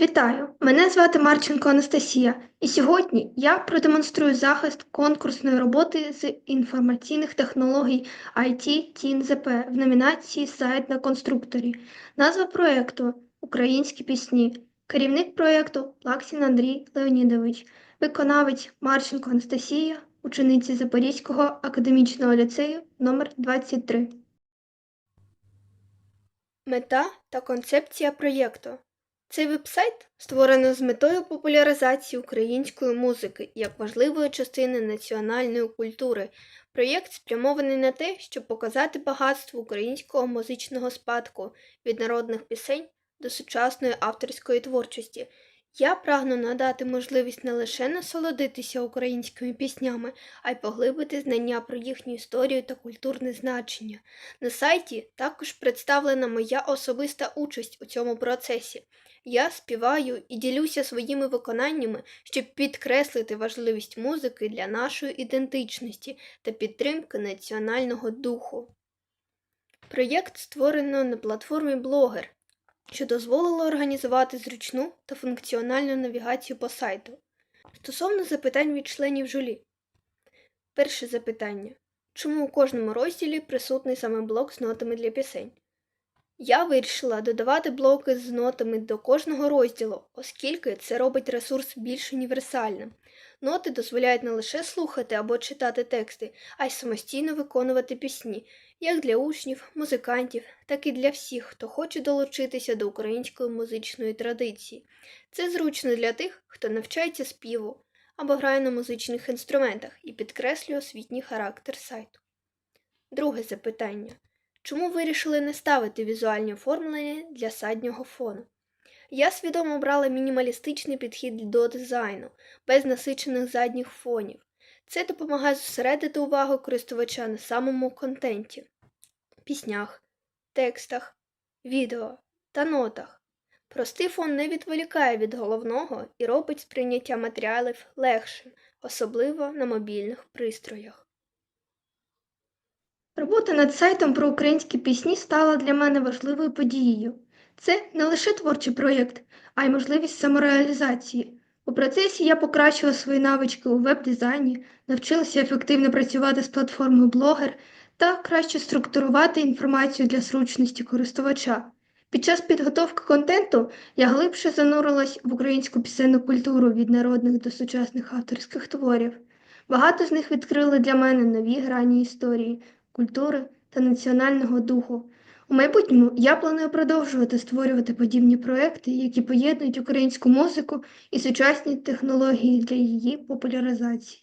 Вітаю! Мене звати Марченко Анастасія, і сьогодні я продемонструю захист конкурсної роботи з інформаційних технологій IT ТІНЗП в номінації Сайт на конструкторі. Назва проєкту Українські пісні. Керівник проєкту Плаксін Андрій Леонідович, виконавець Марченко Анастасія, учениця Запорізького академічного ліцею номер 23 Мета та концепція проєкту. Цей веб-сайт створено з метою популяризації української музики як важливої частини національної культури. Проєкт спрямований на те, щоб показати багатство українського музичного спадку від народних пісень до сучасної авторської творчості. Я прагну надати можливість не лише насолодитися українськими піснями, а й поглибити знання про їхню історію та культурне значення. На сайті також представлена моя особиста участь у цьому процесі. Я співаю і ділюся своїми виконаннями, щоб підкреслити важливість музики для нашої ідентичності та підтримки національного духу. Проєкт створено на платформі Blogger, що дозволило організувати зручну та функціональну навігацію по сайту. Стосовно запитань від членів жулі. Перше запитання. Чому у кожному розділі присутний саме блок з нотами для пісень? Я вирішила додавати блоки з нотами до кожного розділу, оскільки це робить ресурс більш універсальним. Ноти дозволяють не лише слухати або читати тексти, а й самостійно виконувати пісні, як для учнів, музикантів, так і для всіх, хто хоче долучитися до української музичної традиції. Це зручно для тих, хто навчається співу або грає на музичних інструментах і підкреслює освітній характер сайту. Друге запитання. Чому вирішили не ставити візуальні оформлення для заднього фону? Я свідомо обрала мінімалістичний підхід до дизайну, без насичених задніх фонів. Це допомагає зосередити увагу користувача на самому контенті, піснях, текстах, відео та нотах. Простий фон не відволікає від головного і робить сприйняття матеріалів легшим, особливо на мобільних пристроях. Робота над сайтом про українські пісні стала для мене важливою подією. Це не лише творчий проєкт, а й можливість самореалізації. У процесі я покращила свої навички у веб-дизайні, навчилася ефективно працювати з платформою Blogger та краще структурувати інформацію для зручності користувача. Під час підготовки контенту я глибше занурилась в українську пісенну культуру від народних до сучасних авторських творів. Багато з них відкрили для мене нові грані історії, культури та національного духу. У майбутньому я планую продовжувати створювати подібні проекти, які поєднують українську музику і сучасні технології для її популяризації.